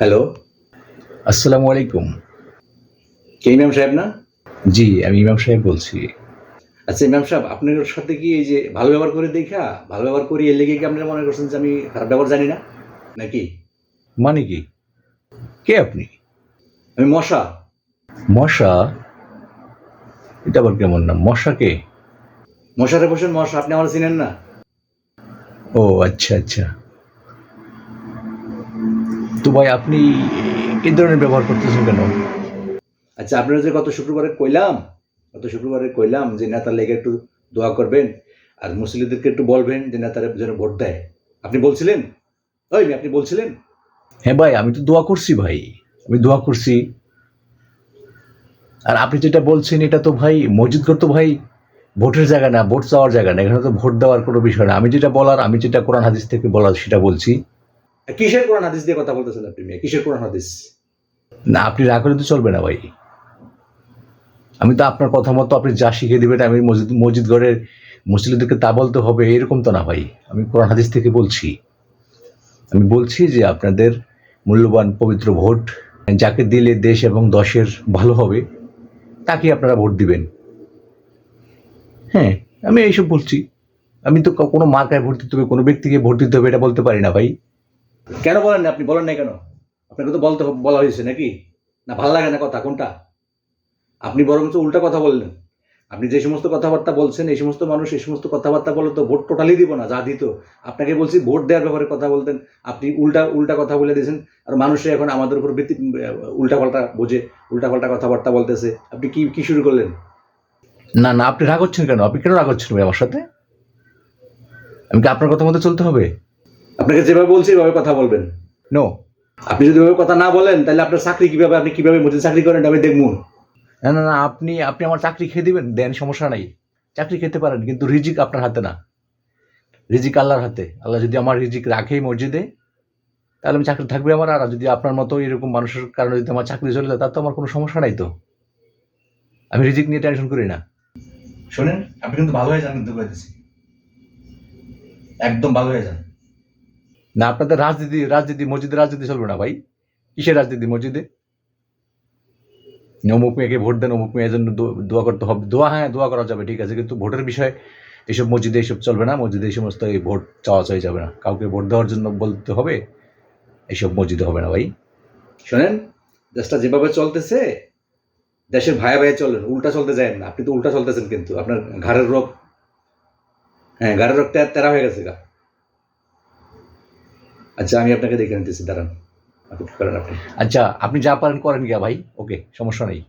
Hello আসসালামু আলাইকুম। কে ইমাম সাহেব না? জি আমি ইমাম সাহেব বলছি। আচ্ছা ইমাম সাহেব আপনার সাথে কি এই যে ভালো ব্যবহার করে দেখা ভালো ব্যবহার করি এর লেগে কি আপনারা মনে করছেন যে আমি খারাপ ব্যবহার জানি না? নাকি? মানে কি? কে আপনি? আমি মশা। মশা? এটা আবার কেমন না মশা কে? মশারে বসেন মশা আপনি আমার চিনেন না। ও আচ্ছা আচ্ছা। তো ভাই আপনি এই ধরনের ব্যবহার করতেছেন কেন? আচ্ছা আপনারা যে গত শুক্রবারে কইলাম গত শুক্রবারে কইলাম যে নেতার লেগে একটু দোয়া করবেন আর মুসলিমদেরকে একটু বলবেন যে নেতারা যেন ভোট দেয়। আপনি বলছিলেন? ওই আপনি বলছিলেন? হ্যাঁ ভাই আমি তো দোয়া করছি ভাই আমি দোয়া করছি। আর আপনি যেটা বলছেন এটা তো ভাই মসজিদঘর তো ভাই ভোটের জায়গা না ভোট চাওয়ার জায়গা না এখানে তো ভোট দেওয়ার কোনো বিষয় না। আমি যেটা বলার আমি যেটা কোরআন হাদিস থেকে বলার সেটা বলছি। কিসের কোরআন হাদিস দিয়ে কথা বলতেছেন আপনি মেয়ে? কিসের কোরআন হাদিস? না, আপনি রাগ করলে তো চলবে না ভাই। আমি তো আপনার কথা মতো আপনি যা শিখিয়ে দেবেন, আমি মসজিদ মসজিদ ঘরের মুসলিমদেরকে তা বলতে হবে, এরকম তো না ভাই। আমি কোরআন হাদিস থেকে বলছি। আমি বলছি যে আপনাদের মূল্যবান পবিত্র ভোট, যাকে দিলে দেশ এবং দশের ভালো হবে তাকে আপনারা ভোট দিবেন। হ্যাঁ আমি এইসব বলছি। আমি তো কোনো মার্কায় ভোট দিতে হবে, কোনো ব্যক্তিকে ভোট দিতে হবে, এটা বলতে পারি না ভাই। কেন বলেন না? আপনি বলেন না কেন? আপনাকে তো বলতে বলা হয়েছে নাকি? না, ভালো লাগে না কথা, কোনটা? আপনি বরঞ্চ উল্টা কথা বললেন। আপনি যে সমস্ত কথাবার্তা বলছেন, এই সমস্ত মানুষ এই সমস্ত কথাবার্তা বলে তো ভোট টোটালি দিব না, যা দিত। আপনাকে বলছি ভোট দেওয়ার ব্যাপারে কথা বলতেন। আপনি উল্টা উল্টা কথা বলে দিয়েছেন। আর মানুষে এখন আমাদের উপর ভিত্তি উল্টা পাল্টা বোঝে উল্টা পাল্টা কথাবার্তা বলতেছে। আপনি কি কি শুরু করলেন? না না, আপনি রাগ হচ্ছেন কেন? আপনি কেন রাগ হচ্ছেন আমার সাথে? আমি কি আপনার কথা মতো চলতে হবে? আপনাকে যেভাবে বলছি এভাবে কথা বলবেন। নো আপনি যদি এভাবে কথা না বলেন তাহলে আপনার চাকরি কীভাবে আপনি কীভাবে মসজিদ চাকরি করেন আমি দেখব। না না না আপনি আপনি আমার চাকরি খেয়ে দিবেন দেন সমস্যা নাই। চাকরি খেতে পারেন কিন্তু রিজিক আপনার হাতে না। রিজিক আল্লাহর হাতে। আল্লাহ যদি আমার রিজিক রাখে মসজিদে তাহলে আমি চাকরি থাকবে আমার আর যদি আপনার মতো এরকম মানুষের কারণে যদি আমার চাকরি চলে যায় তার তো আমার কোনো সমস্যা নাই তো। আমি রিজিক নিয়ে টেনশন করি না। শোনেন আপনি কিন্তু ভালো হয়ে যান কিন্তু একদম ভালো হয়ে যান। না, আপনাদের রাজনীতি রাজনীতি মসজিদে রাজনীতি চলবে না ভাই। কিসের রাজনীতি, মসজিদে? অমুক মেয়েকে ভোট দেন, অমুক মেয়ের জন্য দোয়া করতে হবে। দোয়া হ্যাঁ দোয়া করা যাবে, ঠিক আছে, কিন্তু ভোটের বিষয়ে এসব মসজিদে এসব চলবে না, মসজিদে এই সমস্ত এই ভোট চাওয়া চাই যাবে না। কাউকে ভোট দেওয়ার জন্য বলতে হবে এইসব মসজিদে হবে না ভাই। শোনেন, দেশটা যেভাবে চলতেছে, দেশের ভাইয়া ভাইয়া চলেন, উল্টা চলতে যায় না। আপনি তো উল্টা চলতেছেন কিন্তু, আপনার ঘাড়ের রোগ হ্যাঁ ঘাড়ের রোগ তেরা হয়ে গেছে গা। আচ্ছা আমি আপনাকে দেখে নিতেছি, দাঁড়ান। আপনি আচ্ছা আপনি যা পারেন করেন গিয়া ভাই। ওকে, সমস্যা নেই।